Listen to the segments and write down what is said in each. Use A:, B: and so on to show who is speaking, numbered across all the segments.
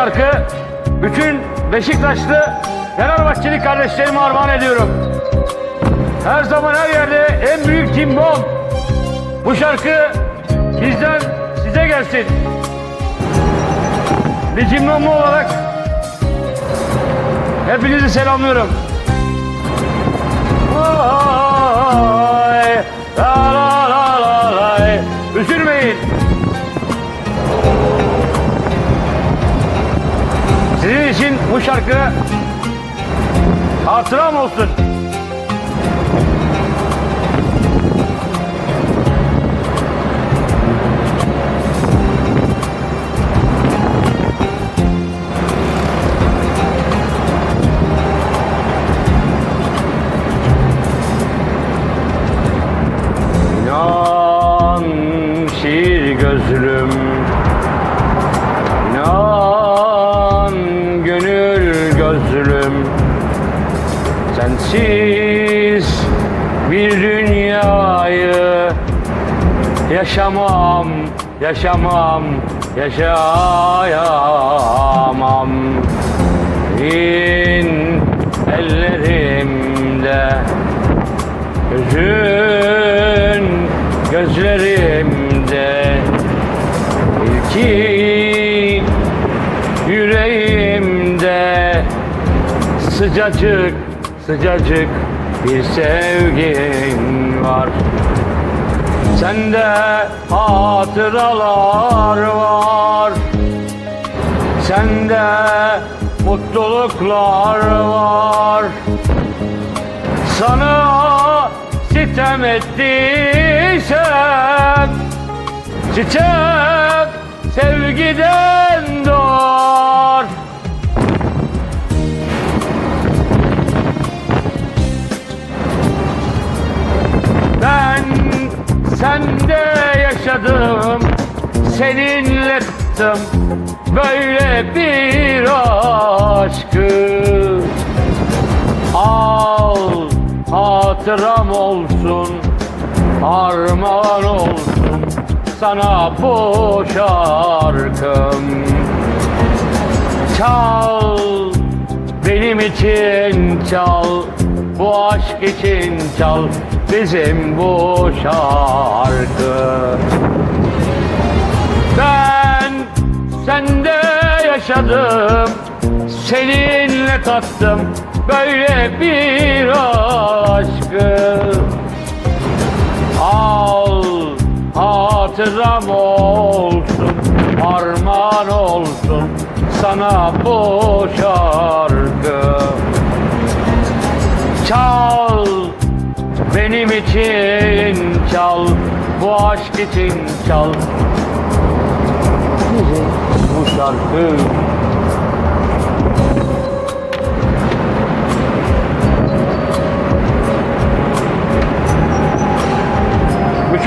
A: şarkı bütün Beşiktaşlı Fenerbahçeli kardeşlerime armağan ediyorum. Her zaman her yerde en büyük cimbom. Bu şarkı bizden size gelsin. Bir cimbomlu olarak hepinizi selamlıyorum. Ay, şarkı hatıram olsun. Gözlüm Sensiz bir dünyayı Yaşamam, yaşamam, yaşayamam. İn ellerimde Gözün gözlerimde İlki yüreğimde Sıcacık sıcacık bir sevgin var. Sende hatıralar var. Sende mutluluklar var. Sana sitem ettiysem Sitem sevgiden Seninle tuttum Böyle bir aşkı. Al hatıram olsun Armağan olsun sana bu şarkım. Çal benim için çal Bu aşk için çal bizim bu şarkı yaşadım Seninle tattım böyle bir aşkı. Al hatıram olsun Armağan olsun sana bu şarkı. Çal benim için çal Bu aşk için çal. Bu şarkı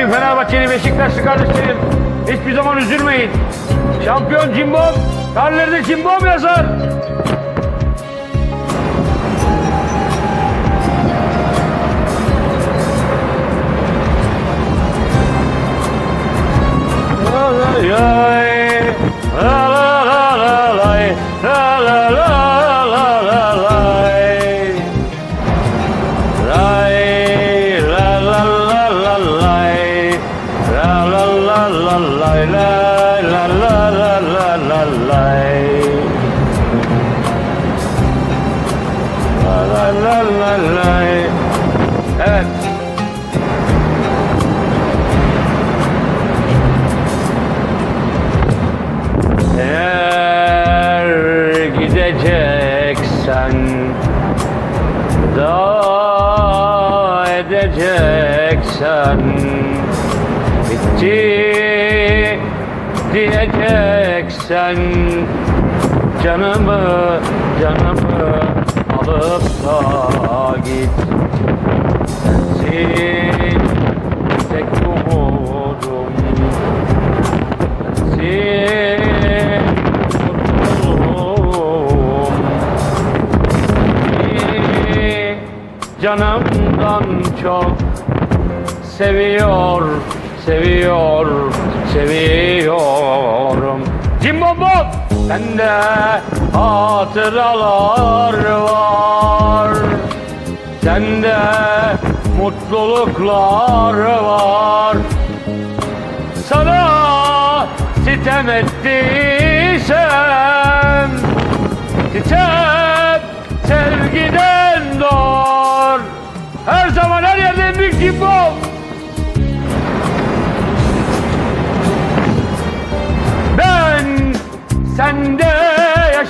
A: Bütün Fenerbahçeli Beşiktaşlı kardeşlerim hiçbir zaman üzülmeyin. Şampiyon Cimbom, karnelerde Cimbom yazar. Da edeceksen bitti diyeceksen canımı canımı alıp da git. Sensin tek umudum sensin canımdan çok seviyor, seviyor, seviyorum. Cimbom bom! Sende hatıralar var Sende mutluluklar var Sana sitem ettiysem Sitem sevgiden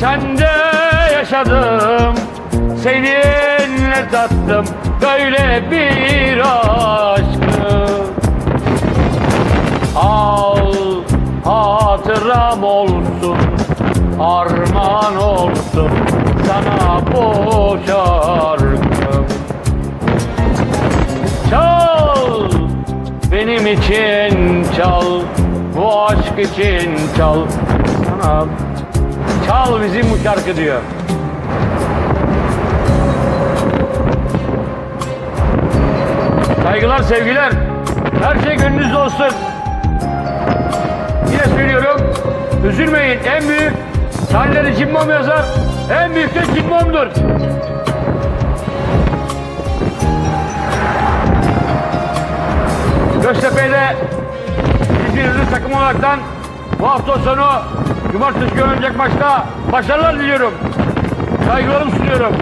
A: sende yaşadım Seninle tattım. Böyle bir aşkı Al hatıram olsun Armağan olsun. Sana bu şarkı Çal benim için çal Bu aşk için çal. Sana çal bizim bu şarkı diyor. Saygılar sevgiler. Her şey gönlünüzde olsun. Yine söylüyorum. Üzülmeyin. En büyük Sahneleri cimbom yazar. En büyük de cimbomdur Göztepe'de İzmir'in takım olaraktan bu hafta sonu Cumartesi oynayacak maçta başarılar diliyorum. Saygılarımı sunuyorum.